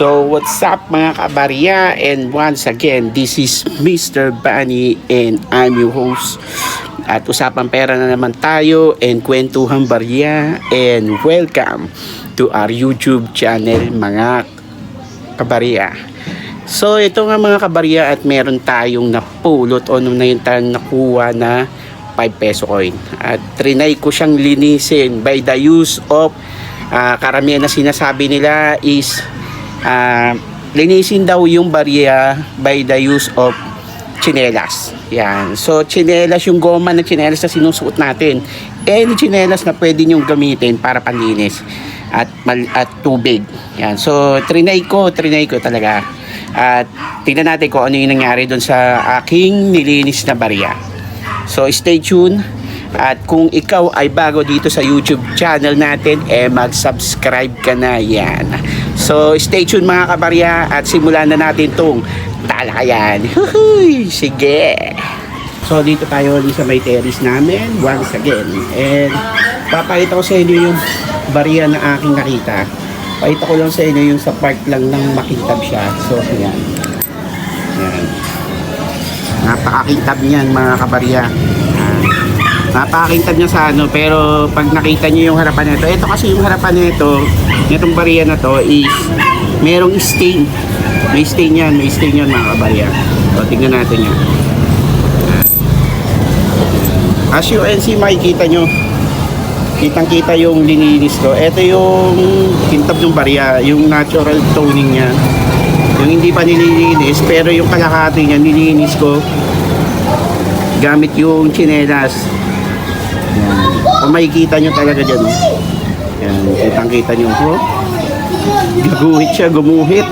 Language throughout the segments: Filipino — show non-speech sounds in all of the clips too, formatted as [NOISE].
So, what's up mga kabarya? And once again, this is Mr. Bunny and I'm your host. At usapang pera na naman tayo and kwentuhan barya and welcome to our YouTube channel mga kabarya. So, ito nga mga kabarya at meron tayong napulot o nung na yung nakuha na 5 peso coin. At trinay ko siyang linisin by the use of ah, karamihan na sinasabi nila is ah, linisin daw yung barya by the use of chinelas. Yan. So, chinelas yung goma ng chinelas na sinusuot natin. Any chinelas na pwede nyong gamitin para panlinis at mal- at tubig. Yan. So, trinay ko, trinay ko talaga. At tingnan natin kung ano yung nangyari doon sa aking nilinis na barya. So, stay tuned. At kung ikaw ay bago dito sa YouTube channel natin, eh mag-subscribe ka na yan. So, stay tuned mga kabarya at simulan na natin tong talakayan. Huhuy! Sige! So, dito tayo ulit sa may terrace namin once again. And papakita ko sa inyo yung barya na aking nakita. Pakita ko lang sa inyo yung sa park lang ng makintab siya. So, yan. Yan. Napakakintab niyan mga kabarya. Yan. Napakakintab niya sa ano, pero pag nakita niyo yung harapan nito, ito kasi yung harapan nito, nitong barya na to is merong stain. May stain yan, may stain yan mga kabarya. So, tingnan natin yan. As you can see, makikita nyo, kitang-kita yung lininis ko. Ito yung kintab ng barya, yung natural toning niya. Yung hindi pa nililinis, pero yung kalahati niya, nilinis ko gamit yung chinelas. Yan. Kung makikita nyo talaga dyan. oh. Yan, kitang-kita nyo. Oh. Gaguhit siya, gumuhit.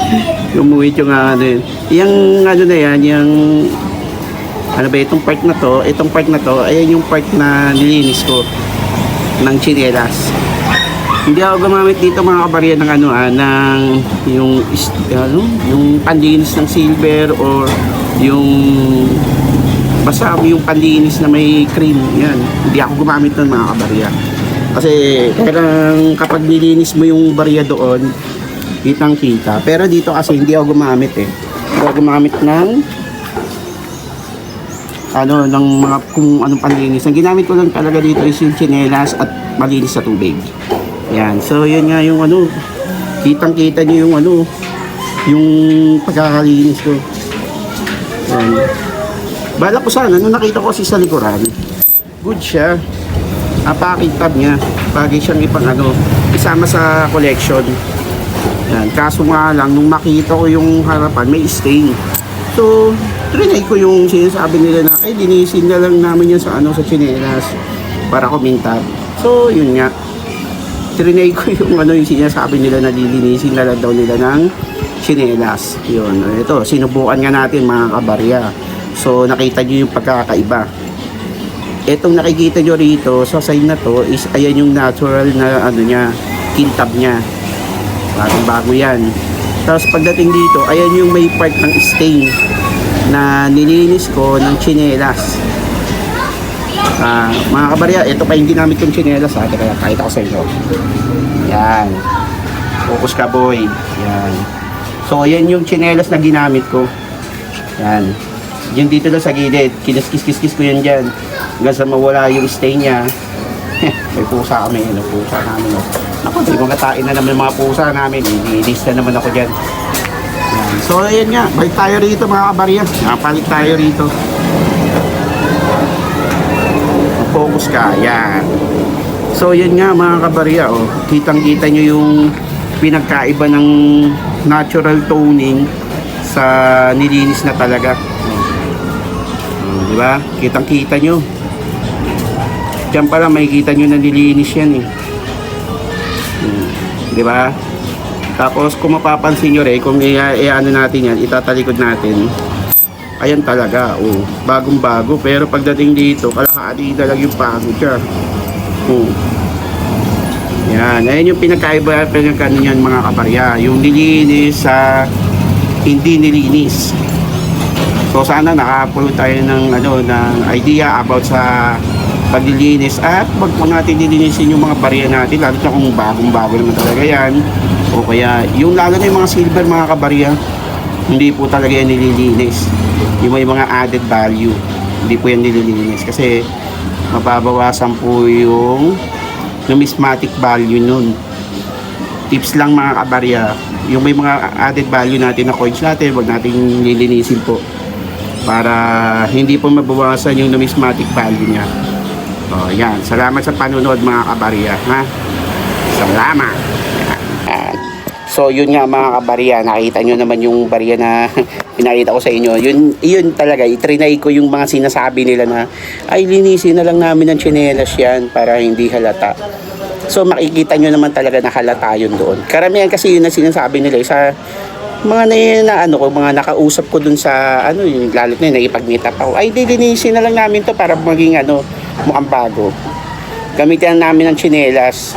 [LAUGHS] gumuhit yung ano yun. Yung ano na yan, yung ano ba itong part na to, itong part na to, ayan yung part na nilinis ko ng chinelas. Hindi ako gumamit dito mga kabarya ng ano ah, ng yung ano, yung panlinis ng silver or yung basta yung panlinis na may cream, yan. Hindi ako gumamit ng mga kabarya. Kasi parang kapag nilinis mo yung barya doon, kitang kita. Pero dito kasi hindi ako gumamit eh. Hindi ako gumamit ng ano, ng mga kung anong panlinis. Ang ginamit ko lang talaga dito is yung chinelas at malinis sa tubig. Yan. So, yun nga yung ano, kitang-kita niyo yung ano, yung pagkakalinis ko. Yan. Bala ko sana, nung nakita ko kasi sa likuran, good siya. Napakintab niya. Bagay siyang ipang ano, isama sa collection. Yan. Kaso nga lang, nung makita ko yung harapan, may stain. So, trinay ko yung sinasabi nila na, ay, linisin na lang namin yan sa ano, sa chinelas para kumintab. So, yun nga. Trinay ko yung ano yung sinasabi nila na lilinisin na lang daw nila ng chinelas. Yun. Ito, sinubukan nga natin mga kabarya. So, nakita nyo yung pagkakaiba. Itong nakikita nyo rito sa side na to is ayan yung natural na ano niya, kintab niya. Bagong bago yan. Tapos pagdating dito, ayan yung may part ng stain na nilinis ko ng chinelas. Ah, mga kabarya, ito pa yung ginamit kong chinelas ha. Kaya kahit ako sa inyo. Yan. Focus ka boy. Yan. So, ayan yung chinelas na ginamit ko. Yan. Yung dito lang sa gilid. Kinis-kis-kis ko yan dyan. Hanggang sa mawala yung stain niya. [LAUGHS] May pusa kami. Ano, pusa namin. Oh. Ako, hindi ko katain na naman mga pusa namin. Ililis na naman ako dyan. Yan. So, ayan nga. Balik tayo rito mga kabarya. Nakapalit tayo rito. Focus ka. Yan. So, yan nga mga kabarya. Oh. Kitang-kita nyo yung pinagkaiba ng natural toning sa nilinis na talaga. Oh, di ba? Kitang-kita nyo. Diyan pala makikita nyo na nilinis yan eh. Hmm, Di ba? Tapos kung mapapansin nyo rin, kung i-ano natin yan, itatalikod natin. Ayan talaga, oh. Bagong bago. Pero pagdating dito, kalahati na lang yung pagod siya. Oh. Yan, ayan yung pinagkaiba, pinagkano yan mga kabarya. Yung nilinis sa hindi nilinis. So sana nakapulo tayo ng ano ng idea about sa paglilinis at wag po natin lilinisin yung mga barya natin lalo na kung bagong bago naman talaga yan o kaya yung lalo na yung mga silver mga kabarya hindi po talaga yan nililinis. Yung may mga added value hindi po yan nililinis. Kasi mababawasan po yung numismatic value nun. Tips lang mga kabarya. Yung may mga added value natin na coins natin wag natin lilinisin po. Para hindi po mabawasan yung numismatic value niya. Oh, yan. Salamat sa panonood mga kabarya ha? Salamat. So yun nga mga kabarya nakita nyo naman yung barya na [LAUGHS] pinakita ko sa inyo yun, yun talaga itrinay ko yung mga sinasabi nila na ay linisin na lang namin ng tsinelas yan para hindi halata So makikita nyo naman talaga na halata yun doon. Karamihan kasi yun ang sinasabi nila sa mga na, na ano ko, mga nakausap ko dun sa ano yung lalo na nakipag-meet up ako. Ay, dilinisin na lang namin to para maging ano, mukhang bago. Gamitin na namin ng tsinelas.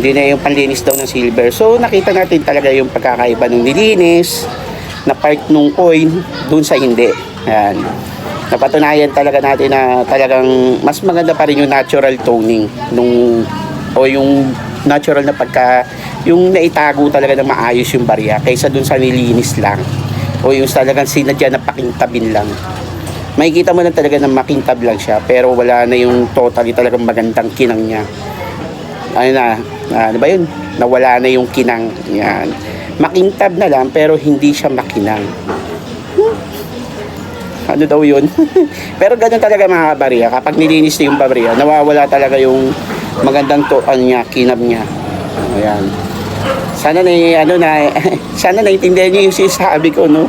Hindi na yung panlinis daw ng silver. So nakita natin talaga yung pagkakaiba ng nilinis na part nung coin dun sa hindi. Ayan. Napatunayan talaga natin na talagang mas maganda pa rin yung natural toning nung o yung natural na pagka yung naitago talaga na maayos yung barya kaysa dun sa nilinis lang o yung talagang sinadya na pakintabin lang makikita mo na talaga na makintab lang siya pero wala na yung totally talagang magandang kinang niya ano na ano ba yun? Nawala na yung kinang. Yan. Makintab na lang pero hindi siya makinang. Ano daw yun? [LAUGHS] Pero ganun talaga mga kabarya kapag nilinis na yung barya nawawala talaga yung magandang to ano niya kinab niya. Ayan. Sana na ano na [LAUGHS] sana naintindihan niyo yung sinasabi ko no?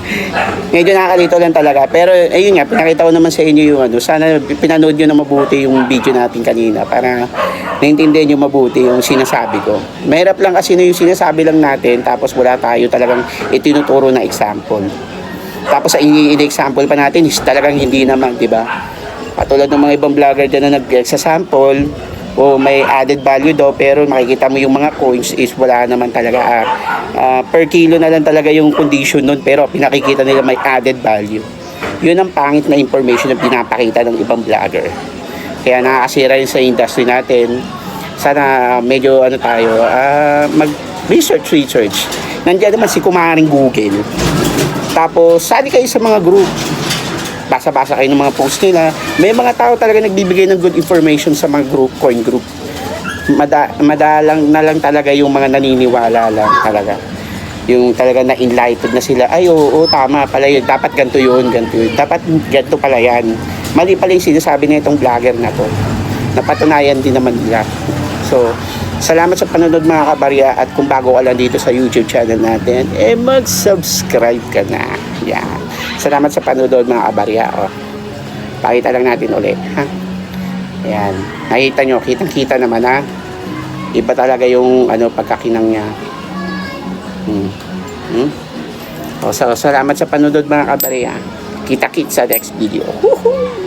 [LAUGHS] Medyo nakakalito lang talaga. Pero ayun nga pinakita ko naman sa inyo yung ano sana pinanood niyo na mabuti yung video natin kanina para naintindihan niyo mabuti yung sinasabi ko. Mahirap lang kasi na yung sinasabi lang natin tapos wala tayo talagang itinuturo na example. Tapos i-example pa natin is talagang hindi naman di ba? Katulad ng mga ibang vlogger dyan na nag-sample o may added value daw pero makikita mo yung mga coins is wala naman talaga. Ah, ah, per kilo na lang talaga yung condition nun pero pinakikita nila may added value. Yun ang pangit na information na pinapakita ng ibang vlogger kaya nakakasira yun sa industry natin sana medyo ano tayo ah, mag research research nandiyan naman si kumaring Google tapos sali kayo sa mga group basa-basa kayo ng mga post nila. May mga tao talaga nagbibigay ng good information sa mga group, coin group. Mada, madalang na lang talaga yung mga naniniwala lang talaga. Yung talaga na enlightened na sila, ay oo, oo, tama pala yun, dapat ganito yun, ganito yun, dapat ganito pala yan. Mali pala yung sinasabi na itong vlogger na to. Napatunayan din naman nila. So, salamat sa panonood mga kabarya at kung bago ka lang dito sa YouTube channel natin, eh mag-subscribe ka na. Yan. Salamat sa panonood mga kabarya. Oh. Pakita lang natin ulit. Ha? Yan. Nakita nyo, kitang-kita naman ha. Iba talaga yung ano, pagkakinang niya. Hmm. Hmm? O, so, salamat sa panonood mga kabarya. Kita-kit sa next video. Woohoo!